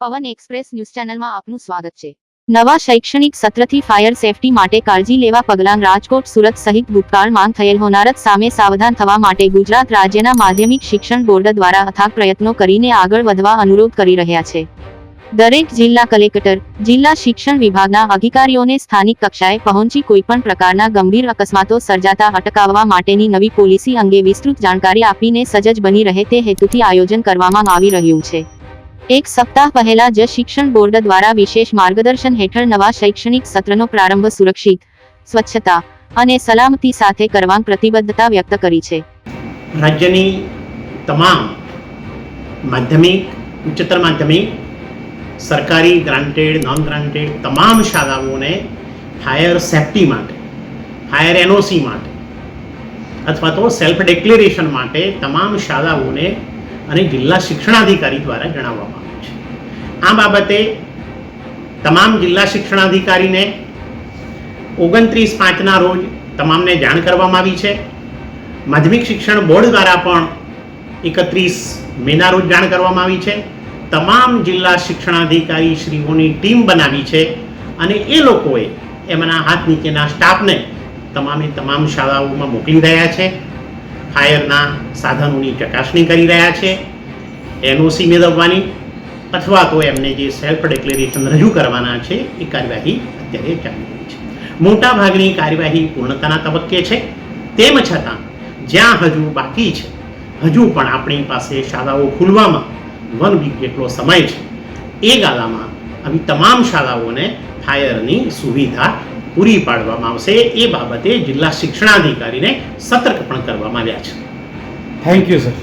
પવન express news ચેનલમાં આપનું સ્વાગત છે. નવા શૈક્ષણિક સત્રથી ફાયર સેફટી માટે કાળજી લેવા પગલાં રાજકોટ, સુરત સહિત ભૂતકાળમાં થયેલ હોનારત સામે સાવધાન થવા માટે ગુજરાત રાજ્યના માધ્યમિક શિક્ષણ બોર્ડ દ્વારા અથાગ પ્રયત્નો કરીને આગળ વધવા અનુરોધ કરી રહ્યા છે. દરેક જિલ્લા કલેક્ટર, જિલ્લા શિક્ષણ વિભાગના અધિકારીઓને સ્થાનિક કક્ષાએ પહોંચી કોઈપણ પ્રકારના ગંભીર અકસ્માતો સર્જાતા અટકાવવા માટેની નવી પોલિસી અંગે વિસ્તૃત જાણકારી આપીને સજજ બની રહે તે હેતુથી આયોજન કરવામાં આવી રહ્યું છે. એક સપ્તાહ પહેલા જ શિક્ષણ બોર્ડ દ્વારા વિશેષ માર્ગદર્શન હેઠળ નવા શૈક્ષણિક સત્રનો પ્રારંભ સુરક્ષિત, સ્વચ્છતા અને સલામતી સાથે કરવા પ્રતિબદ્ધતા વ્યક્ત કરી છે. રાજ્યની તમામ માધ્યમિક, ઉચ્ચતર માધ્યમિક, સરકારી ગ્રાન્ટેડ નોન ગ્રાન્ટેડ તમામ શાળાઓને ફાયર સેફટી માટે ફાયર એનઓસી માટે અથવા તો સેલ્ફ ડિક્લેરેશન માટે તમામ શાળાઓને અને જિલ્લા શિક્ષણાધિકારી દ્વારા જણાવવામાં આવ્યું છે. આ બાબતે તમામ જિલ્લા શિક્ષણાધિકારીને ઓગણત્રીસ પાંચના રોજ તમામને જાણ કરવામાં આવી છે. માધ્યમિક શિક્ષણ બોર્ડ દ્વારા પણ એકત્રીસ મેના રોજ જાણ કરવામાં આવી છે. તમામ જિલ્લા શિક્ષણાધિકારી શ્રીઓની ટીમ બનાવી છે અને એ લોકોએ એમના હાથ નીચેના સ્ટાફને તમામે તમામ શાળાઓમાં મોકલી રહ્યા છે. ફાયરના સાધનોની ચકાસણી કરી રહ્યા છે. એનઓસી મેળવવાની અથવા તો એમને જે સેલ્ફ ડિક્લેરેશન રજૂ કરવાના છે, એ કાર્યવાહી અત્યારે ચાલી રહી છે. મોટા ભાગની કાર્યવાહી પૂર્ણતાના તબક્કે છે. તેમ છતાં, જ્યાં હજુ બાકી છે, હજુ પણ આપણી પાસે શાળાઓ ખુલવામાં વન વીક જેટલો સમય છે. એ ગાળામાં આવી તમામ શાળાઓને ફાયરની સુવિધા પૂરી પાડવામાં આવશે. એ બાબતે જિલ્લા શિક્ષણાધિકારીને સતર્ક પણ કરવામાં આવ્યા છે. Thank you sir